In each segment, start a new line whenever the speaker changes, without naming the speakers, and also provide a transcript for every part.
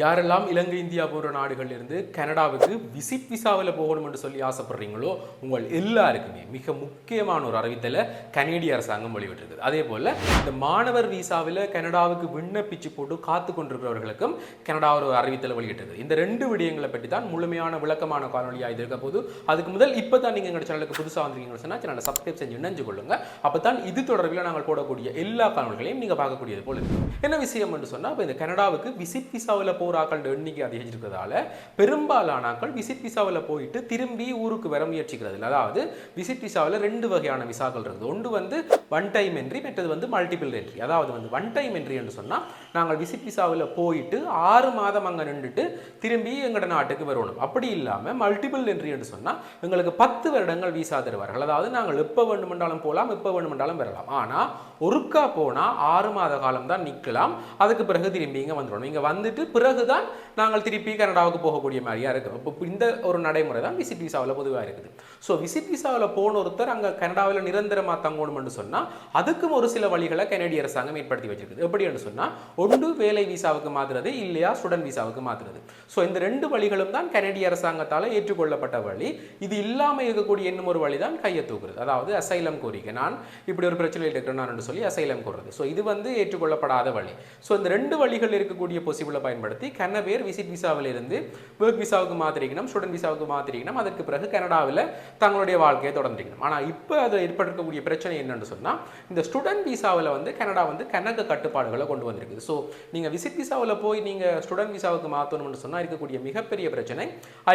யாரெல்லாம் இலங்கை இந்தியா போன்ற நாடுகள்ல இருந்து கனடாவுக்கு விசிட் விசாவில் போகணும் என்று சொல்லி ஆசைப்படுறீங்களோ உங்கள் எல்லாருக்குமே மிக முக்கியமான ஒரு அறிவித்தலை கனேடிய அரசாங்கம் வெளியிட்டிருக்குது. அதே போல இந்த மாணவர் விசாவில் கனடாவுக்கு விண்ணப்பிச்சு போட்டு காத்து கொண்டிருக்கிறவர்களுக்கும் கனடா ஒரு அறிவித்தலை வெளியிட்டிருக்கு இந்த ரெண்டு விடயங்களை பற்றி தான் முழுமையான விளக்கமான காணொலியாக இது இருக்க போது அதுக்கு முதல் இப்போ தான் நீங்கள் எங்கள் சேனலுக்கு புதுசாக வந்திருக்கீங்கன்னு சொன்னால் சேனலை சப்ஸ்கிரைப் செஞ்சு நினைஞ்சு கொள்ளுங்க. அப்போ தான் இது தொடர்பில் நாங்கள் போடக்கூடிய எல்லா காணொலிகளையும் நீங்கள் பார்க்கக்கூடியது போல இருக்கு. என்ன விஷயம் என்று சொன்னால் இப்போ இந்த கனடாவுக்கு விசிட் விசாவில் போராக்கள் எண்ணிக்கை அதிகரிச்சிருக்கிறதால பெரும்பாலான ஆட்கள் விசிட் விசாவில் போயிட்டு திரும்பி ஊருக்கு வர முயற்சிக்கிறது இல்லை. அதாவது விசிட் விசாவில் ரெண்டு வகையான விசாக்கள் இருக்குது. ஒன்று வந்து ஒன் டைம் என்ட்ரி மற்றது வந்து மல்டிபிள் என்ட்ரி அதாவது வந்து ஒன் டைம் என்ட்ரி என்று சொன்னால் நாங்கள் விசிட் விசாவில் போயிட்டு ஆறு மாதம் அங்கே நின்றுட்டு திரும்பி எங்களோட நாட்டுக்கு வரணும். அப்படி இல்லாமல் மல்டிபிள் என்ட்ரி என்று சொன்னால் எங்களுக்கு பத்து வருடங்கள் விசா தருவார்கள். அதாவது நாங்கள் எப்போ வேண்டுமென்றாலும் போகலாம் எப்போ வேண்டுமென்றாலும் வரலாம். ஆனால் ஒருக்கா போனால் ஆறு மாத காலம் தான் நிற்கலாம் அதுக்கு பிறகு திரும்பி இங்கே வந்துடணும். இங்கே வந்துட்டு பிறகு பிறகுதான் நாங்கள் திருப்பி கனடாவுக்கு போகக்கூடிய மாதிரியா இருக்கு இப்போ இந்த ஒரு நடைமுறை தான் விசிட் விசாவில் பொதுவாக இருக்குது. ஸோ விசிட் விசாவில் போன ஒருத்தர் அங்கே கனடாவில் நிரந்தரமாக தங்கணும்னு சொன்னால் அதுக்கும் ஒரு சில வழிகளை கனடிய அரசாங்கம் ஏற்படுத்தி வச்சிருக்குது. எப்படின்னு சொன்னால் ஒன்று வேலை விசாவுக்கு மாற்றுறது இல்லையா ஸ்டூடெண்ட் விசாவுக்கு மாற்றுறது. ஸோ இந்த ரெண்டு வழிகளும் தான் கனடிய அரசாங்கத்தால் ஏற்றுக்கொள்ளப்பட்ட வழி. இது இல்லாமல் இருக்கக்கூடிய இன்னும் ஒரு வழி தான் கையை தூக்குறது. அதாவது அசைலம் கோரிக்கை. நான் இப்படி ஒரு பிரச்சனையில் இருக்கிறேன் நான் சொல்லி அசைலம் கோருறது. ஸோ இது வந்து ஏற்றுக்கொள்ளப்படாத வழி. ஸோ இந்த ரெண்டு வழிகள் இருக்கக்கூடிய பொசிபிளை பயன்படுத்தி கன பேர் விசிட் விசாவிலிருந்து ஒர்க் விசாவுக்கு மாத்திரிக்கணும் ஸ்டூடெண்ட் விசாவுக்கு மாத்திரிக்கணும். அதற்கு பிறகு கனடாவில் தங்களுடைய வாழ்க்கையை தொடர்ந்துக்கணும் ஆனால் இப்போ அதில் ஏற்பட்டிருக்கக்கூடிய பிரச்சனை என்னென்னு சொன்னால் இந்த ஸ்டூடெண்ட் விசாவில் வந்து கனடா வந்து கணக்கு கட்டுப்பாடுகளை கொண்டு வந்திருக்குது. ஸோ நீங்கள் விசிட் விசாவில் போய் நீங்கள் ஸ்டூடெண்ட் விசாவுக்கு மாற்றணும்னு சொன்னால் இருக்கக்கூடிய மிகப்பெரிய பிரச்சனை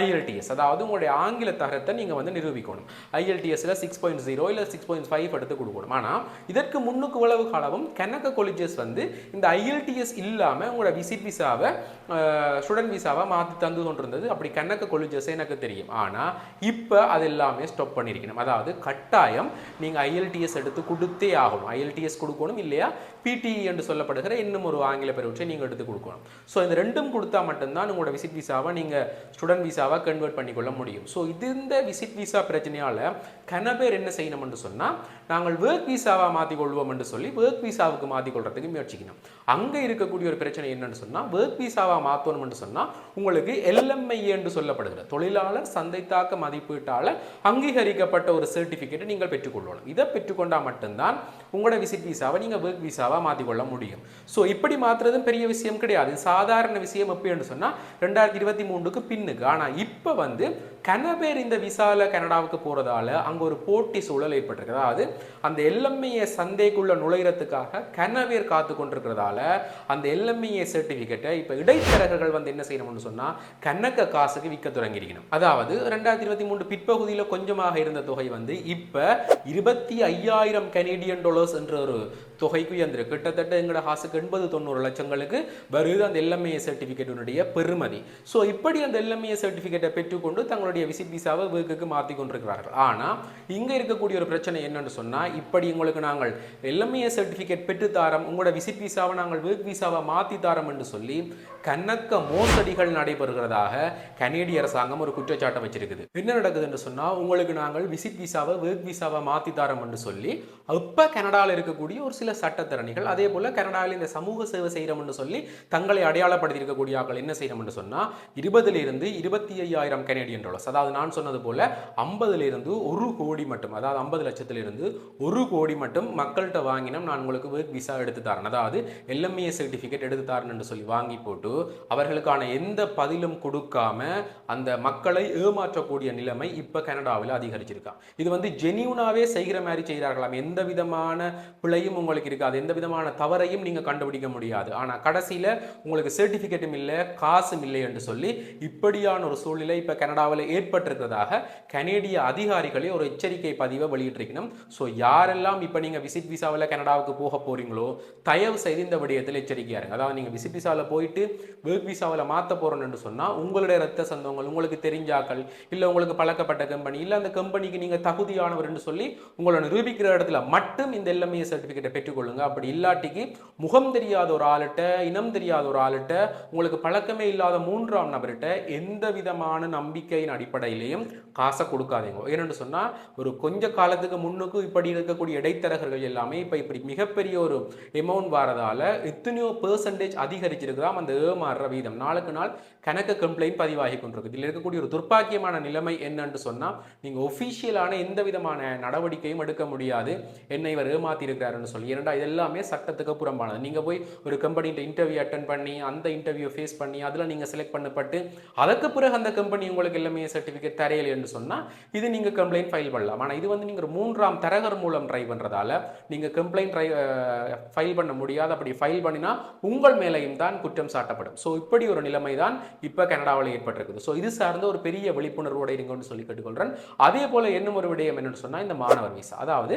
ஐஎல்டிஎஸ் அதாவது உங்களுடைய ஆங்கில தரத்தை நீங்கள் வந்து நிரூபிக்கணும். ஐஎல்டிஎஸ்ல சிக்ஸ் பாயிண்ட் ஜீரோ இல்லை சிக்ஸ் பாயிண்ட் ஃபைவ் எடுத்து கொடுக்கணும். ஆனால் இதற்கு முன்னுக்கு உளவு காலமும் கணக்கு காலேஜஸ் வந்து இந்த ஐஎல்டிஎஸ் இல்லாமல் உங்களோட விசிட் விசாவை ஸ்டூடெண்ட் விசாவை மாற்றி தந்து கொண்டிருந்தது. அப்படி கணக்கு காலேஜஸ் எனக்கு தெரியும். ஆனால் இப்போ அது எல்லாமே ஸ்டாப் பண்ணியிருக்கணும் அதாவது கட்டாயம் நீங்கள் ஐஎல்டிஎஸ் எடுத்து கொடுத்தே ஆகணும். ஐஎல்டிஎஸ் கொடுக்கணும் இல்லையா? பிடிஇ என்று சொல்லப்படுகிற இன்னும் ஒரு ஆங்கில பரீட்சை நீங்கள் எடுத்து கொடுக்கணும். ஸோ இந்த ரெண்டும் கொடுத்தா மட்டும்தான் உங்களோட விசிட் விசாவை நீங்கள் ஸ்டூடெண்ட் விசாவை கன்வெர்ட் பண்ணிக்கொள்ள முடியும். ஸோ இது இந்த விசிட் விசா பிரச்சனையால் கன பேர் என்ன செய்யணும்னு சொன்னால் நாங்கள் ஒர்க் விசாவாக மாற்றி கொள்வோம் என்று சொல்லி ஒர்க் விசாவுக்கு மாற்றி கொள்றதுக்கு முயற்சிக்கணும். அங்கே இருக்கக்கூடிய ஒரு பிரச்சனை என்னன்னு சொன்னால் ஒர்க் விசாவாக மாற்றணும்னு சொன்னால் உங்களுக்கு எல்எம்ஐ என்று சொல்லப்படுகிற தொழிலாளர் சந்தைத்தாக்க மதிப்பீட்டால் அங்கீகரிக்கப்பட்ட ஒரு சர்டிஃபிகேட்டை நீங்கள் பெற்றுக்கொள்ளணும் இதை பெற்றுக்கொண்டால் மட்டும்தான் உங்களோட விசிட் விசாவை நீங்கள் ஒர்க் விசாவாக மாற்றிக்கொள்ள முடியும். ஸோ இப்படி மாற்றுறதும் பெரிய விஷயம் கிடையாது. சாதாரண விஷயம் எப்படின்னு சொன்னால் ரெண்டாயிரத்தி இருபத்தி மூணுக்கு பின்னுக்கு. ஆனால் இப்போ வந்து கனபேர் இந்த விசால கனடாவுக்கு போகிறதால அங்கே ஒரு போட்டி சூழல் ஏற்பட்டிருக்கு அதாவது அந்த எல்எம்ஏ சந்தைக்குள்ளே நுழையிறதுக்காக கனபேர் காத்து கொண்டிருக்கிறதால அந்த எல்எம்ஏ சர்டிஃபிகேட்டை இப்போ இடைத்தரகர்கள் வந்து என்ன செய்யணும்னு சொன்னால் கணக்க காசுக்கு விற்க தொடங்கியிருக்கணும். அதாவது ரெண்டாயிரத்தி இருபத்தி மூணு பிற்பகுதியில் கொஞ்சமாக இருந்த தொகை வந்து இப்போ இருபத்தி ஐயாயிரம் கனேடியன் டாலர்ஸ் என்ற ஒரு தொகைக்கு உயர்ந்திருக்கு. கிட்டத்தட்ட எங்களோட காசுக்கு எண்பது தொண்ணூறு லட்சங்களுக்கு வருது அந்த எல்எம்ஏ சர்டிஃபிகேட்டினுடைய பெருமதி ஸோ இப்படி அந்த எல்எம்ஏ சர்டிஃபிகேட்டை பெற்றுக்கொண்டு தங்களுடைய விசிட் விசாவை வேர்க்குக்கு மாற்றி கொண்டிருக்கிறார்கள். ஆனால் இங்கே இருக்கக்கூடிய ஒரு பிரச்சனை என்னன்னு சொன்னால் இப்படி உங்களுக்கு நாங்கள் எல்எம்ஏ சர்டிஃபிகேட் பெற்றுத்தாரம் உங்களோட விசிட் விசாவை நாங்கள் வீக் விசாவை மாற்றி தாரம் என்று சொல்லி கணக்க மோசடிகள் நடைபெறுகிறதாக கனேடிய அரசாங்கம் ஒரு குற்றச்சாட்டை வச்சிருக்குது. என்ன நடக்குதுன்னு சொன்னால் உங்களுக்கு நாங்கள் விசிட் விசாவை வேர்க் விசாவை மாற்றி தாரம் என்று சொல்லி அப்போ கனடாவில் இருக்கக்கூடிய ஒரு சில சட்டத்திறனிகள் அதே போல் கனடாவில் இந்த சமூக சேவை செய்கிறோம்னு சொல்லி தங்களை அடையாளப்படுத்தி இருக்கக்கூடிய ஆட்கள் என்ன செய்கிறோம்னு சொன்னால் இருபதுலேருந்து இருபத்தி ஐயாயிரம் கனேடியன் டாலர்ஸ் அதாவது நான் சொன்னது போல் ஐம்பதுலேருந்து ஒரு கோடி மட்டும் அதாவது ஐம்பது லட்சத்திலிருந்து ஒரு கோடி மட்டும் மக்கள்கிட்ட வாங்கினோம் நான் உங்களுக்கு ஒர்க் விசா எடுத்து தரேன். அதாவது எல்எம்ஏ சர்டிஃபிகேட் எடுத்து தரேன்னு சொல்லி வாங்கி போட்டு அவர்களுக்கான எந்த பதிலும் கொடுக்காம அந்த மக்களை ஏமாற்றக்கூடிய நிலைமை இப்போ கனடாவில் அதிகரிச்சிருக்கான் இது வந்து ஜெனியூனாவே செய்கிற மாதிரி செய்கிறார்களாம் எந்த விதமான பிழையும் உங்கள் உங்களுக்கு இருக்காது எந்த விதமான தவறையும் நீங்கள் கண்டுபிடிக்க முடியாது. ஆனால் கடைசியில் உங்களுக்கு சர்டிஃபிகேட்டும் இல்லை காசும் இல்லை என்று சொல்லி இப்படியான ஒரு சூழ்நிலை இப்போ கனடாவில் ஏற்பட்டிருக்கிறதாக கனேடிய அதிகாரிகளே ஒரு எச்சரிக்கை பதிவை வெளியிட்டிருக்கணும். ஸோ யாரெல்லாம் இப்போ நீங்கள் விசிட் விசாவில் கனடாவுக்கு போக போறீங்களோ தயவு செய்து இந்த விடயத்தில் எச்சரிக்கையாக இருங்க. அதாவது நீங்கள் விசிட் விசாவில் போயிட்டு ஒர்க் விசாவில் மாற்ற போறோம்னு சொன்னால் உங்களுடைய ரத்த சொந்தங்கள் உங்களுக்கு தெரிஞ்சாக்கள் இல்லை உங்களுக்கு பழக்கப்பட்ட கம்பெனி இல்லை அந்த கம்பெனிக்கு நீங்கள் தகுதியானவர் என்று சொல்லி உங்களை நிரூபிக்கிற இடத்துல மட்டும் இந்த எல்எம்ஏ சர்டிஃபிகேட்டை கேட்டுக்கொள்ளுங்க. அப்படி இல்லாட்டிக்கு முகம் தெரியாத ஒரு ஆளுட்ட இனம் தெரியாத ஒரு ஆளுட்ட உங்களுக்கு பழக்கமே இல்லாத மூன்றாம் நபர்கிட்ட எந்த விதமான நம்பிக்கையின் அடிப்படையிலையும் காசை கொடுக்காதீங்க. ஏன்னு சொன்னா ஒரு கொஞ்ச காலத்துக்கு முன்னுக்கு இப்படி இருக்கக்கூடிய இடைத்தரகர்கள் எல்லாமே இப்போ இப்படி மிகப்பெரிய ஒரு எமௌண்ட் வரதால எத்தனையோ பெர்சன்டேஜ் அதிகரிச்சிருக்கலாம் அந்த ஏமாறுற வீதம். நாளுக்கு நாள் கணக்கு கம்ப்ளைண்ட் பதிவாகி கொண்டிருக்கு இதில் இருக்கக்கூடிய ஒரு துர்ப்பாக்கியமான நிலைமை என்னன்னு சொன்னா நீங்க ஒஃபிஷியலான எந்த விதமான நடவடிக்கையும் எடுக்க முடியாது. என்னை இவர் ஏமாத்தி இருக்கிறாருன்னு சொல்லி ஏன்னா இது எல்லாமே சட்டத்துக்கு புறம்பானது நீங்கள் போய் ஒரு கம்பெனிகிட்ட இன்டர்வியூ அட்டன் பண்ணி அந்த இன்டர்வியூ ஃபேஸ் பண்ணி அதில் நீங்கள் செலக்ட் பண்ணப்பட்டு அதுக்கு பிறகு அந்த கம்பெனி உங்களுக்கு எல்லாமே சர்டிஃபிகேட் தரையில் என்று சொன்னால் இது நீங்கள் கம்ப்ளைண்ட் ஃபைல் பண்ணலாம். ஆனால் இது வந்து நீங்கள் மூன்றாம் தரகர் மூலம் ட்ரை பண்ணுறதால நீங்கள் கம்ப்ளைண்ட் ட்ரை ஃபைல் பண்ண முடியாது அப்படி ஃபைல் பண்ணினா உங்கள் மேலையும் தான் குற்றம் சாட்டப்படும். ஸோ இப்படி ஒரு நிலைமை தான் இப்போ கனடாவில் ஏற்பட்டிருக்குது. ஸோ இது சார்ந்த ஒரு பெரிய விழிப்புணர்வோடு இருங்கன்னு சொல்லி கேட்டுக்கொள்கிறேன் அதே போல இன்னும் ஒரு விடயம் என்னென்னு சொன்னால் இந்த மாணவர் விசா அதாவது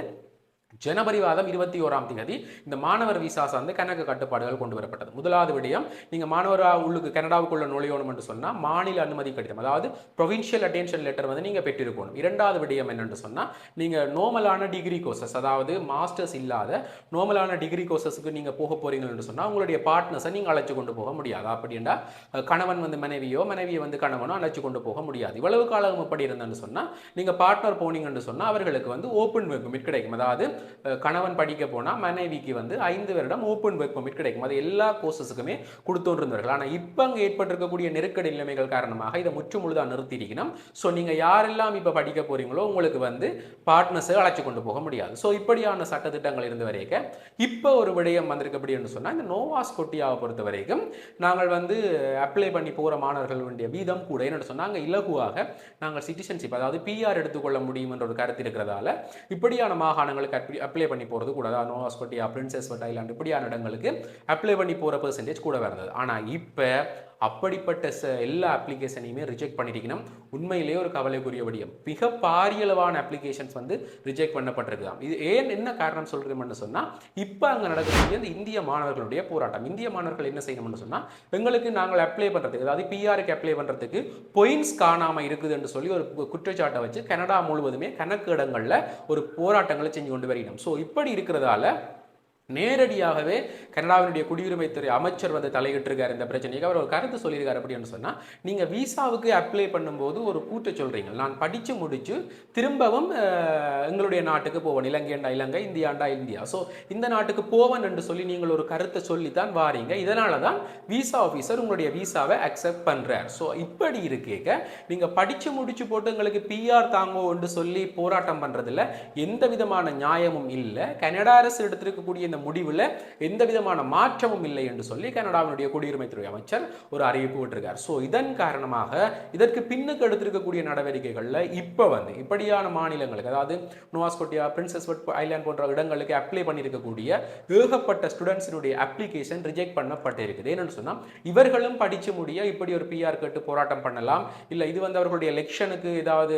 ஜனவரி மாதம் இருபத்தி ஓராம் தேதி இந்த மாணவர் விசா சார்ந்து கணக்கு கட்டுப்பாடுகள் கொண்டு வரப்பட்டது. முதலாவது விடயம் நீங்கள் மாணவர் உள்ளுக்கு கனடாவுக்குள்ள நுழையணும் என்று சொன்னால் மாநில அனுமதி கடிதம் அதாவது ப்ரொவின்ஷியல் அட்டென்ஷன் லெட்டர் வந்து நீங்கள் பெற்றிருக்கணும். இரண்டாவது விடயம் என்னென்று சொன்னால் நீங்கள் நோமலான டிகிரி கோர்சஸ் அதாவது மாஸ்டர்ஸ் இல்லாத நோமலான டிகிரி கோர்சஸுக்கு நீங்கள் போக போகிறீங்கன்னு சொன்னால் உங்களுடைய பார்ட்னர்ஸை நீங்கள் அழைச்சி கொண்டு போக முடியாது. அப்படின்னா கணவன் வந்து மனைவியோ மனைவியை வந்து கணவனோ அழைச்சி கொண்டு போக முடியாது. இவ்வளவு காலம் எப்படி இருந்தேன்னு சொன்னால் நீங்கள் பார்ட்னர் போனீங்கன்னு சொன்னால் அவர்களுக்கு வந்து ஓப்பன் ஒர்க் பெர்மிட் கிடைக்கும். அதாவது கணவன் படிக்க போனால் மனைவிக்கு வந்து ஐந்து வருடம் ஓப்பன் ஒர்க் பர்மிட் கிடைக்கும். அது எல்லா கோர்சஸுக்குமே கொடுத்துருந்தார்கள் ஆனால் இப்போ அங்கே ஏற்பட்டிருக்கக்கூடிய நெருக்கடி நிலைமைகள் காரணமாக இதை முற்று முழுதாக நிறுத்தியிருக்கணும். ஸோ நீங்க யாரெல்லாம் இப்போ படிக்க போறீங்களோ உங்களுக்கு வந்து பார்ட்னர்ஸை அழைச்சி கொண்டு போக முடியாது. ஸோ இப்படியான சட்டத்திட்டங்கள் இருந்து வரைக்கும் இப்போ ஒரு விடயம் வந்திருக்கு அப்படின்னு சொன்னால் இந்த நோவாஸ் கொட்டியாவை பொறுத்த வரைக்கும் நாங்கள் வந்து அப்ளை பண்ணி போகிற மாணவர்கள் வீதம் கூட. என்னென்னு சொன்னாங்க இலகுவாக நாங்கள் சிட்டிசன்ஷிப் அதாவது பிஆர் எடுத்துக்கொள்ள முடியும் என்ற ஒரு கருத்து இருக்கிறதால இப்படியான மாகாணங்களுக்கு அப்ளை பண்ணி போகிறது கூட அதாவது நோவாஸ் கொட்டியா பிரின்சஸ் ஐலாண்ட் இப்படியான இடங்களுக்கு அப்ளை பண்ணி போகிற பெர்சன்டேஜ் கூட வருது ஆனால் இப்போ அப்படிப்பட்ட ச எல்லா அப்ளிகேஷனையுமே ரிஜெக்ட் பண்ணியிருக்கணும் உண்மையிலேயே ஒரு கவலைக்குரிய விடயம். மிக பாரியளவான அப்ளிகேஷன்ஸ் வந்து ரிஜெக்ட் பண்ணப்பட்டிருக்கலாம் இது ஏன் என்ன காரணம் சொல்கிறோம்னு சொன்னால் இப்போ அங்கே நடக்கக்கூடிய இந்த இந்திய மாணவர்களுடைய போராட்டம். இந்திய மாணவர்கள் என்ன செய்யணும்னு சொன்னால் எங்களுக்கு நாங்கள் அப்ளை பண்ணுறதுக்கு அதாவது பிஆருக்கு அப்ளை பண்ணுறதுக்கு பொயின்ஸ் காணாமல் இருக்குதுன்னு சொல்லி ஒரு கு- குற்றச்சாட்டை வச்சு கனடா முழுவதுமே கணக்கு இடங்களில் ஒரு போராட்டங்களை செஞ்சு கொண்டு வருகிறோம். ஸோ இப்படி இருக்கிறதால நேரடியாகவே கனடாவினுடைய குடியுரிமைத்துறை அமைச்சர் வந்து தலையிட்டிருக்கார் இந்த பிரச்சனைக்கு. அவர் ஒரு கருத்து சொல்லியிருக்காரு அப்படின்னு சொன்னால் நீங்கள் விசாவுக்கு அப்ளை பண்ணும்போது ஒரு கூட்ட சொல்கிறீங்க நான் படித்து முடித்து திரும்பவும் எங்களுடைய நாட்டுக்கு போவேன். இலங்கைண்டா இலங்கை இந்தியாண்டா இந்தியா. ஸோ இந்த நாட்டுக்கு போவேன் என்று சொல்லி நீங்கள் ஒரு கருத்தை சொல்லித்தான் வாரீங்க. இதனால தான் விசா ஆஃபீஸர் உங்களுடைய விசாவை அக்செப்ட் பண்ணுறார் ஸோ இப்படி இருக்கேக்க நீங்கள் படித்து முடித்து போட்டு எங்களுக்கு பிஆர் தாங்கோ என்று சொல்லி போராட்டம் பண்றதுல எந்த விதமான நியாயமும் இல்லை. கனடா அரசு எடுத்திருக்கக்கூடிய இந்த முடிவில் எந்த விதமான மாற்றமும் இல்லை என்று சொல்லி கனடாவினுடைய குடியுரிமைத்துறை அமைச்சர் ஒரு அறிவிப்பு விட்டிருக்கார். ஸோ இதன் காரணமாக இதற்கு பின்னுக்கு எடுத்திருக்கக்கூடிய நடவடிக்கைகளில் இப்போ வந்து இப்படியான மாநிலங்களுக்கு அதாவது நோவாஸ்கோட்டியா பிரின்சஸ் ஐலாண்ட் போன்ற இடங்களுக்கு அப்ளை பண்ணியிருக்கக்கூடிய ஏகப்பட்ட ஸ்டூடெண்ட்ஸினுடைய அப்ளிகேஷன் ரிஜெக்ட் பண்ணப்பட்டிருக்குது. என்னென்னு சொன்னால் இவர்களும் படிச்சு முடிய இப்படி ஒரு பிஆர் கேட்டு போராட்டம் பண்ணலாம் இல்லை இது வந்து அவர்களுடைய எலெக்ஷனுக்கு ஏதாவது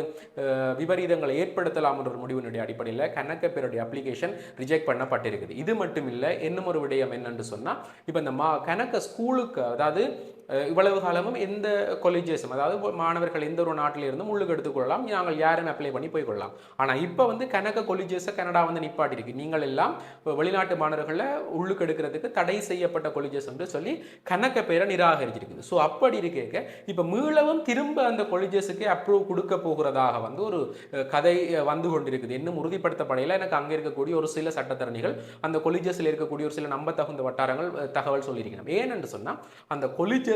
விபரீதங்களை ஏற்படுத்தலாம் என்ற ஒரு முடிவினுடைய அடிப்படையில் கணக்க பேருடைய அப்ளிகேஷன் ரிஜெக்ட் பண்ணப்பட்டிருக்குது. இது மட்டும் மட்டும் இல்லை இன்னும் ஒரு விடயம் என்னன்னு சொன்னால் இப்போ இந்த மா கணக்க ஸ்கூலுக்கு அதாவது இவ்வளவு காலமும் எந்த கொலிஜியஸும் அதாவது மாணவர்கள் எந்த ஒரு நாட்டிலிருந்தும் உள்ளுக்கு எடுத்துக்கொள்ளலாம் நாங்கள் யாரும் அப்ளை பண்ணி போய்க்கொள்ளலாம் ஆனால் இப்போ வந்து கணக்க கொலிஜியஸை கனடா வந்து நிப்பாட்டிருக்கு. நீங்கள் எல்லாம் வெளிநாட்டு மாணவர்களை உள்ளுக்கு எடுக்கிறதுக்கு தடை செய்யப்பட்ட கொலிஜியஸ் என்று சொல்லி கணக்க பேரை நிராகரிச்சிருக்குது. ஸோ அப்படி இருக்க இப்போ மீளவும் திரும்ப அந்த கொலிஜியஸுக்கு அப்ரூவ் கொடுக்க போகிறதாக வந்து ஒரு கதை வந்து கொண்டிருக்குது. இன்னும் உறுதிப்படுத்தப்படையில் எனக்கு அங்கே இருக்கக்கூடிய ஒரு சில சட்டத்தரணிகள் அந்த கொலிஜியஸில் இருக்கக்கூடிய ஒரு சில நம்பத்தகுந்த வட்டாரங்கள் தகவல் சொல்லியிருக்கணும் ஏனென்று சொன்னால் அந்த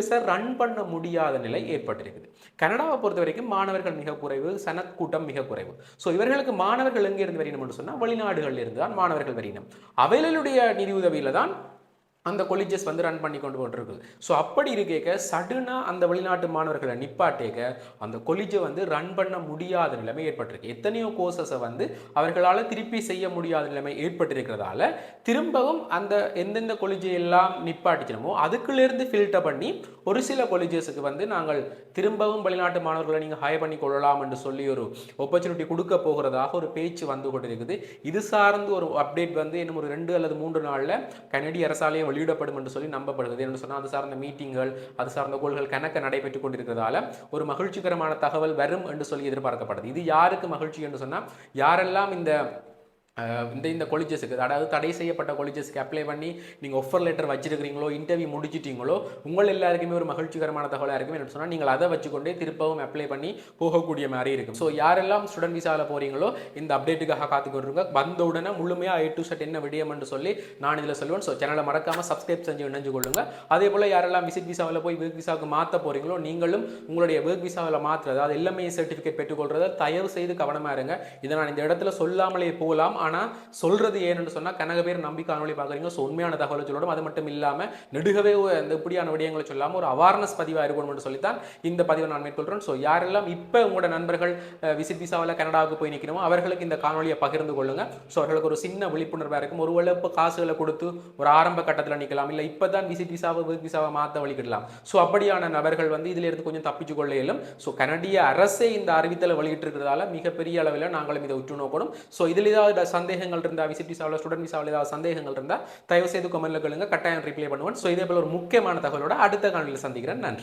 கொலிஜஸை ரன் பண்ண முடியாத நிலை ஏற்பட்டிருக்குது. கனடாவை பொறுத்த வரைக்கும் மாணவர்கள் மிக குறைவு சனத் கூட்டம் மிக குறைவு. ஸோ இவர்களுக்கு மாணவர்கள் எங்கே இருந்து வரணும் சொன்னால் வெளிநாடுகளில் இருந்து தான் மாணவர்கள் வரணும் அவைகளுடைய நிதி உதவியில தான் அந்த கொலிஜஸ் வந்து ரன் பண்ணி கொண்டு போட்டிருக்கு ஸோ அப்படி இருக்கேக்க சடுனாக அந்த வெளிநாட்டு மாணவர்களை நிப்பாட்டேக்க அந்த கொலிஜை வந்து ரன் பண்ண முடியாத நிலைமை ஏற்பட்டிருக்கு. எத்தனையோ கோர்சஸை வந்து அவர்களால் திருப்பி செய்ய முடியாத நிலைமை ஏற்பட்டிருக்கிறதால திரும்பவும் அந்த எந்தெந்த கொலிஜை எல்லாம் நிப்பாட்டிச்சினமோ அதுக்குள்ளேருந்து ஃபில்டர் பண்ணி ஒரு சில கொலிஜஸுக்கு வந்து நாங்கள் திரும்பவும் வெளிநாட்டு மாணவர்களை நீங்கள் ஹையர் பண்ணி கொள்ளலாம் என்று சொல்லி ஒரு ஆப்பர்ச்சுனிட்டி கொடுக்க போகிறதாக ஒரு பேச்சு வந்து கொண்டிருக்குது. இது சார்ந்து ஒரு அப்டேட் வந்து இன்னும் ஒரு ரெண்டு அல்லது மூன்று நாளில் கனடிய அரசாலேயே வெளியிடப்படும் என்று சொல்லி நம்பப்படுகிறது. என்று சொன்னால் அது சார்ந்த மீட்டிங்கள் அது சார்ந்த கோள்கள் கணக்க நடைபெற்றுக் கொண்டிருக்கிறதால ஒரு மகிழ்ச்சிகரமான தகவல் வரும் என்று சொல்லி எதிர்பார்க்கப்படுது. இது யாருக்கு மகிழ்ச்சி என்று சொன்னால் யாரெல்லாம் இந்த இந்த இந்த கொலிஜஸுக்கு அதாவது தடை செய்யப்பட்ட காலேஜஸ்க்கு அப்ளை பண்ணி நீங்கள் ஒஃபர் லெட்டர் வச்சிருக்கிறீங்களோ இன்டர்வியூ முடிச்சிட்டீங்களோ உங்கள் எல்லாருக்குமே ஒரு மகிழ்ச்சிகரமான தகவலாக இருக்கும். என்ன சொன்னால் நீங்கள் அதை வச்சுக்கொண்டே திருப்பவும் அப்ளை பண்ணி போகக்கூடிய மாதிரி இருக்கும். ஸோ யாரெல்லாம் ஸ்டூடெண்ட் விசாவில் போகிறீங்களோ இந்த அப்டேட்டுக்காக காத்துக்கொண்டிருங்க. வந்த உடனே முழுமையாக ஏ டு செட் என்ன விடியம் என்று சொல்லி நான் இதில் சொல்லுவேன். ஸோ சேனலை மறக்காமல் சப்ஸ்கிரைப் செஞ்சு இணைஞ்சு கொள்ளுங்க. அதே போல் யாரெல்லாம் விசிட் விசாவில் போய் ஒர்க் விசாவுக்கு மாற்ற போகிறீங்களோ நீங்களும் உங்களுடைய ஒர்க் விசாவில் மாற்றுறது அதாவது எல்லாமே சர்டிஃபிகேட் பெற்றுக்கொள்றத தயவு செய்து கவனமாக இருங்க. இதை நான் இந்த இடத்துல சொல்லாமலே போகலாம். ஆனால் சொல்றது ஏன்னு சொன்னால் கனக பேர் நம்பி காணொலி பார்க்குறீங்க ஸோ உண்மையான தகவலை சொல்லணும். அது மட்டும் இல்லாமல் நெடுகவே அந்த இந்த இப்படியான விடயங்களை சொல்லாமல் ஒரு அவார்னஸ் பதிவாக இருக்கணும்னு சொல்லித்தான் இந்த பதிவை நான் மேற்கொள்கிறேன் ஸோ யாரெல்லாம் இப்போ உங்களோட நண்பர்கள் விசிட் விசாவில் கனடாவுக்கு போய் நிற்கணுமோ அவர்களுக்கு இந்த காணொலியை பகிர்ந்து கொள்ளுங்க. ஸோ அவர்களுக்கு ஒரு சின்ன விழிப்புணர்வாக இருக்கும். ஒருவேளை இப்போ காசுகளை கொடுத்து ஒரு ஆரம்ப கட்டத்தில் நிற்கலாம் இல்லை இப்போ தான் விசிட் விசாவை ஒர்க் விசாவை மாற்ற வழிகிடலாம். ஸோ அப்படியான நபர்கள் வந்து இதில் இருந்து கொஞ்சம் தப்பிச்சு கொள்ள இயலும். ஸோ கனடிய அரசே இந்த அறிவித்தலை வெளியிட்டிருக்கிறதால மிகப்பெரிய அளவில் நாங்களும் இதை உற்று நோக்கணும் ஸோ இதில் ஏதாவது சந்தேகங்கள் இருந்தால் விசிட் விசாவில் ஸ்டூடெண்ட் விசாவில் ஏதாவது சந்தேகங்கள் இருந்தால் தயவு செய்து கமெண்ட்ல கேளுங்க. கட்டாயம் ரிப்ளை பண்ணுவேன் ஸோ இதே போல் ஒரு முக்கியமான தகவலோட அடுத்த காலையில் சந்திக்கிறேன். நன்றி.